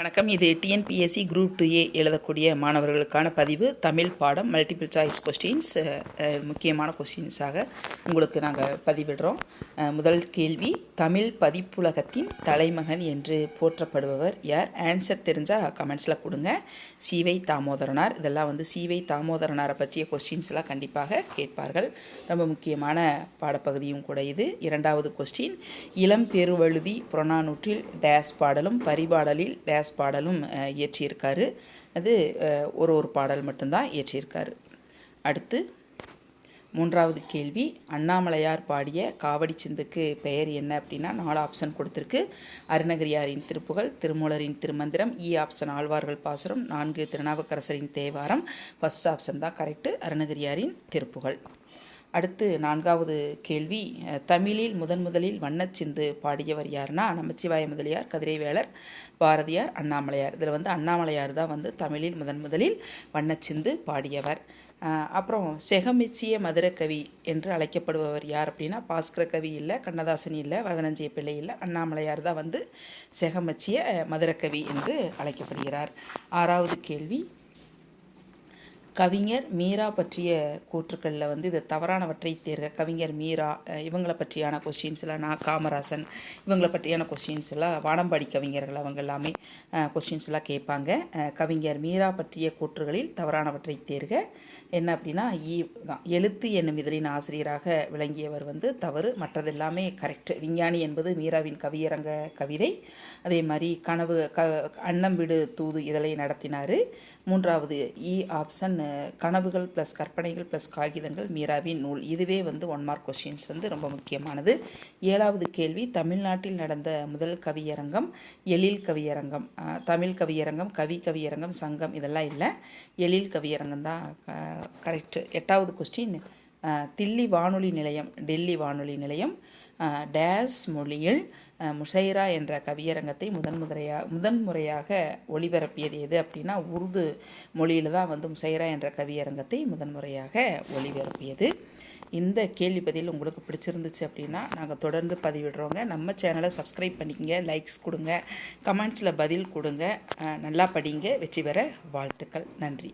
வணக்கம். இது TNPSC group two ஏ எழுதக்கூடிய மாணவர்களுக்கான பதிவு. தமிழ் பாடம் மல்டிபிள் சாய்ஸ் கொஸ்டின்ஸ் முக்கியமான கொஸ்டின்ஸாக உங்களுக்கு நாங்கள் பதிவிடுறோம். முதல் கேள்வி தமிழ் பதிப்புலகத்தின் தலைமகன் என்று போற்றப்படுபவர் யார்? ஆன்சர் தெரிஞ்சால் கமெண்ட்ஸில் கொடுங்க. சிவை தாமோதரனார். இதெல்லாம் வந்து சிவை தாமோதரனாரை பற்றிய கொஸ்டின்ஸ் எல்லாம் கண்டிப்பாக கேட்பார்கள். ரொம்ப முக்கியமான பாடப்பகுதியும் கூட இது. இரண்டாவது கொஸ்டின் இளம் பெருவழுதி புறநானூற்றில் டேஸ் பாடலும் பரிபாடலில் டேஸ் பாடலும் இயற்றியிருக்காரு. அது ஒரு ஒரு பாடல் மட்டும்தான் இயற்றியிருக்காரு. அடுத்து மூன்றாவது கேள்வி அண்ணாமலையார் பாடிய காவடி சிந்துக்கு பெயர் என்ன அப்படின்னா நாலு ஆப்ஷன் கொடுத்துருக்கு. அருணகிரியாரின் திருப்புகழ் திருமூலரின் திருமந்திரம் இ ஆப்ஷன் ஆழ்வார்கள் பாசுரம் நான்கு திருநாவுக்கரசரின் தேவாரம். ஃபர்ஸ்ட் ஆப்ஷன் தான் கரெக்டு அருணகிரியாரின் திருப்புகழ். அடுத்து நான்காவது கேள்வி தமிழில் முதன் முதலில் வண்ணச்சிந்து பாடியவர் யாருன்னா நமச்சிவாய முதலியார் கதிரைவேளர் பாரதியார் அண்ணாமலையார். இதில் வந்து அண்ணாமலையார் தான் வந்து தமிழில் முதன் முதலில் வண்ணச்சிந்து பாடியவர். அப்புறம் செகமிச்சிய மதுரக்கவி என்று அழைக்கப்படுபவர் யார் அப்படின்னா பாஸ்கர கவி இல்லை கண்ணதாசன் இல்லை வதனஞ்சிய பிள்ளை இல்லை அண்ணாமலையார் தான் வந்து செகமச்சிய மதுரக்கவி என்று அழைக்கப்படுகிறார். ஆறாவது கேள்வி கவிஞர் மீரா பற்றிய கூற்றுக்களில் வந்து இது தவறானவற்றை தேர்க கவிஞர் மீரா இவங்களை பற்றியான கொஸ்டின்ஸ் எல்லாம் நான் காமராசன் இவங்களை பற்றியான கொஸ்டின்ஸ் எல்லாம் வானம்பாடி கவிஞர்கள் அவங்க எல்லாமே கொஸ்டின்ஸ் எல்லாம் கேட்பாங்க. கவிஞர் மீரா பற்றிய கூற்றுகளில் தவறானவற்றை தேர்க என்ன அப்படின்னா ஈ தான் எழுத்து என்னும் இதழின் ஆசிரியராக விளங்கியவர் வந்து தவறு மற்றதெல்லாமே கரெக்ட் விஞ்ஞானி என்பது மீராவின் கவியரங்க கவிதை. அதே மாதிரி கனவு க அன்னம் விடு தூது இதழை நடத்தினார். மூன்றாவது இ ஆப்ஷன் கனவுகள் ப்ளஸ் கற்பனைகள் ப்ளஸ் காகிதங்கள் மீராவின் நூல். இதுவே வந்து ஒன் மார்க் கொஷின்ஸ் வந்து ரொம்ப முக்கியமானது. ஏழாவது கேள்வி தமிழ்நாட்டில் நடந்த முதல் கவியரங்கம் எழில் கவியரங்கம். தமிழ் கவியரங்கம் கவி கவியரங்கம் சங்கம் இதெல்லாம் இல்லை. எழில் கவியரங்கம் தான் கரெக்டு எட்டாவது கொஸ்டின் தில்லி வானொலி நிலையம் டெல்லி வானொலி நிலையம் டேஸ் மொழியில் முஷைரா என்ற கவியரங்கத்தை முதன் முறையாக முதன்முறையாக ஒளிபரப்பியது எது அப்படின்னா உருது மொழியில் தான் வந்து முஷைரா என்ற கவியரங்கத்தை முதன்முறையாக ஒளிபரப்பியது. இந்த கேள்வி பதில் உங்களுக்கு பிடிச்சிருந்துச்சு அப்படின்னா நாங்கள் தொடர்ந்து பதிவிடுறோங்க. நம்ம சேனலை சப்ஸ்கிரைப் பண்ணிக்கங்க லைக்ஸ் கொடுங்க கமெண்ட்ஸில் பதில் கொடுங்க. நல்லா படிங்க. வெற்றி பெற வாழ்த்துக்கள். நன்றி.